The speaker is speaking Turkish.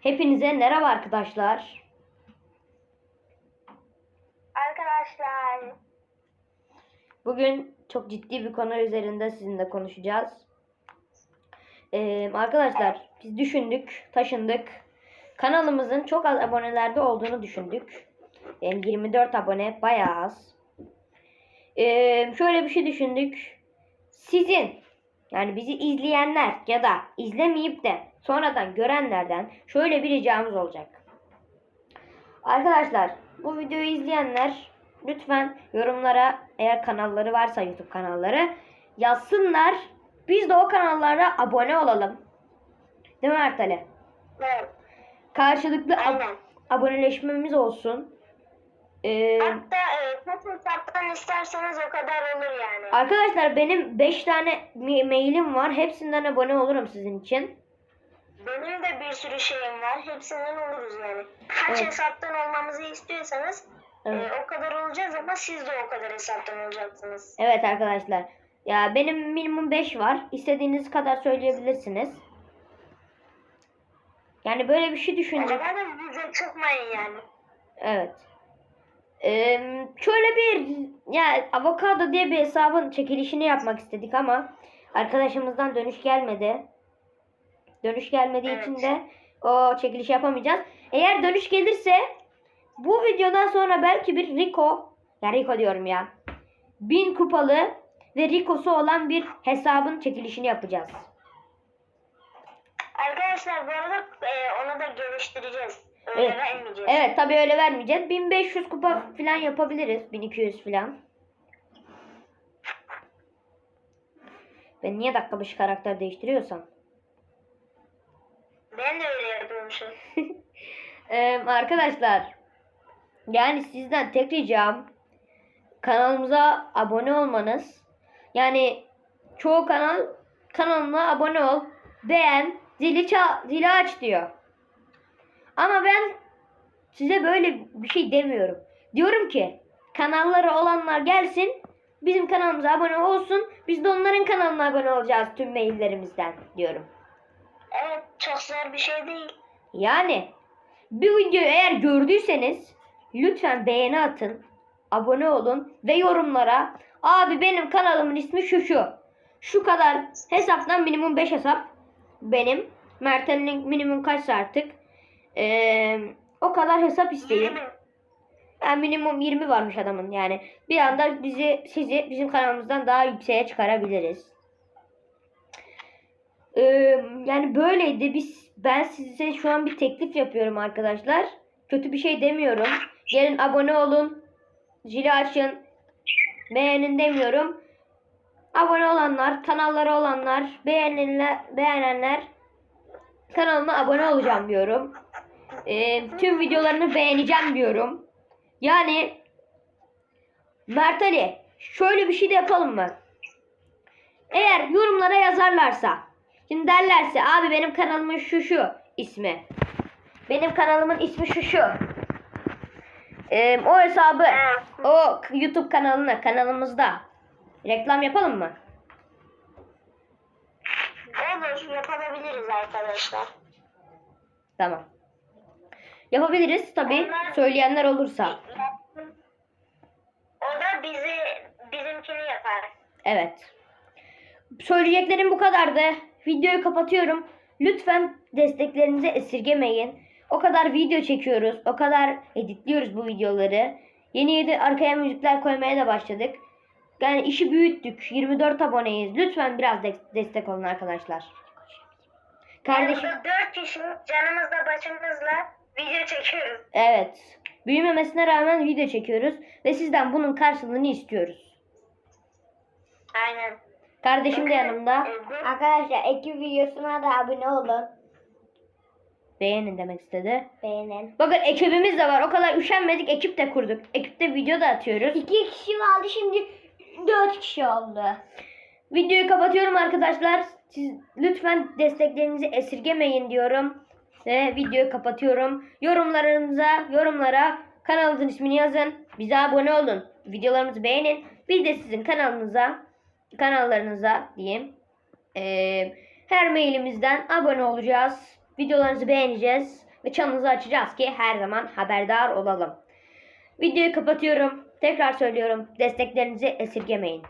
Hepinize merhaba arkadaşlar. Arkadaşlar Bugün çok ciddi bir konu üzerinde sizinle konuşacağız. Ee, arkadaşlar biz düşündük, taşındık. Kanalımızın çok az abonelerde olduğunu düşündük. Yani 24 abone bayağı az. Ee, şöyle bir şey düşündük. Sizin yani bizi izleyenler ya da izlemeyip de sonradan görenlerden şöyle bir ricamız olacak. Arkadaşlar bu videoyu izleyenler lütfen yorumlara eğer kanalları varsa YouTube kanalları yazsınlar. Biz de o kanallara abone olalım. Değil mi Ertale? evet, Karşılıklı ab- aboneleşmemiz olsun. Ee, hatta e, kaç hesaptan isterseniz o kadar olur yani. arkadaşlar benim 5 tane ma- mailim var. Hepsinden abone olurum sizin için. Benim de bir sürü şeyim var. Hepsinden oluruz yani. Kaç Evet. hesaptan olmamızı istiyorsanız Evet. e, o kadar olacağız ama siz de o kadar hesaptan olacaksınız. Evet arkadaşlar. Ya benim minimum 5 var. İstediğiniz kadar söyleyebilirsiniz. Yani böyle bir şey düşündük. zaman da bize çıkmayın yani. Evet. Ee, şöyle bir ya avokado diye bir hesabın çekilişini yapmak istedik ama arkadaşımızdan dönüş gelmedi. Dönüş gelmediği Evet. için de o çekilişi yapamayacağız. Eğer dönüş gelirse bu videodan sonra belki bir Rico ya Rico diyorum ya. Bin kupalı ve Rico'su olan bir hesabın çekilişini yapacağız. Arkadaşlar bu arada e, onu da geliştireceğiz. Öyle Evet. vermeyeceğiz. Evet tabii öyle vermeyeceğiz. 1500 kupa falan yapabiliriz. 1200 falan. Ben niye dakika başı karakter değiştiriyorsam. Ben de öyle yapıyormuşum. Ee, arkadaşlar yani sizden tek ricam kanalımıza abone olmanız. Yani çoğu kanal kanalıma abone ol, beğen, zili çal, zili aç diyor. Ama ben size böyle bir şey demiyorum. Diyorum ki kanalları olanlar gelsin, bizim kanalımıza abone olsun. Biz de onların kanalına abone olacağız tüm maillerimizden diyorum. Evet çok zor bir şey değil. Yani bir videoyu eğer gördüyseniz lütfen beğeni atın, abone olun ve yorumlara abi benim kanalımın ismi şu şu. Şu kadar hesaptan minimum 5 hesap benim. Mert'in minimum kaç artık? Ee, o kadar hesap isteyin. Yani minimum 20 varmış adamın yani. Bir anda bizi sizi bizim kanalımızdan daha yükseğe çıkarabiliriz. Ee, yani böyleydi. Biz ben size şu an bir teklif yapıyorum arkadaşlar. Kötü bir şey demiyorum. Gelin abone olun. Zili açın. Beğenin demiyorum. Abone olanlar, kanalları olanlar, beğenenler, beğenenler kanalıma abone olacağım diyorum. Ee, tüm videolarını beğeneceğim diyorum. Yani Mert Ali şöyle bir şey de yapalım mı? Eğer yorumlara yazarlarsa şimdi derlerse abi benim kanalımın şu şu ismi. Benim kanalımın ismi şu şu. Ee, o hesabı o YouTube kanalına kanalımızda reklam yapalım mı? Olur yapabiliriz arkadaşlar. Tamam. Yapabiliriz tabi söyleyenler olursa. O da bizi bizimkini yapar. Evet. Söyleyeceklerim bu kadardı. Videoyu kapatıyorum. Lütfen desteklerinizi esirgemeyin. O kadar video çekiyoruz. O kadar editliyoruz bu videoları. Yeni yeni arkaya müzikler koymaya da başladık. Yani işi büyüttük. 24 aboneyiz. Lütfen biraz de- destek olun arkadaşlar. Kardeşim Burada dört kişi canımızla başımızla video çekiyoruz. evet. Büyümemesine rağmen video çekiyoruz ve sizden bunun karşılığını istiyoruz. Aynen. Kardeşim de yanımda. Arkadaşlar ekip videosuna da abone olun. Beğenin demek istedi. Beğenin. Bakın ekibimiz de var. O kadar üşenmedik. Ekip de kurduk. Ekipte video da atıyoruz. İki kişi vardı şimdi dört kişi oldu. Videoyu kapatıyorum arkadaşlar. Siz lütfen desteklerinizi esirgemeyin diyorum. Ve videoyu kapatıyorum. Yorumlarınıza, yorumlara kanalımızın ismini yazın. Bize abone olun. Videolarımızı beğenin. Biz de sizin kanalınıza, kanallarınıza diyeyim. eee, her mailimizden abone olacağız. Videolarınızı beğeneceğiz. ve çanınızı açacağız ki her zaman haberdar olalım. Videoyu kapatıyorum. Tekrar söylüyorum. Desteklerinizi esirgemeyin.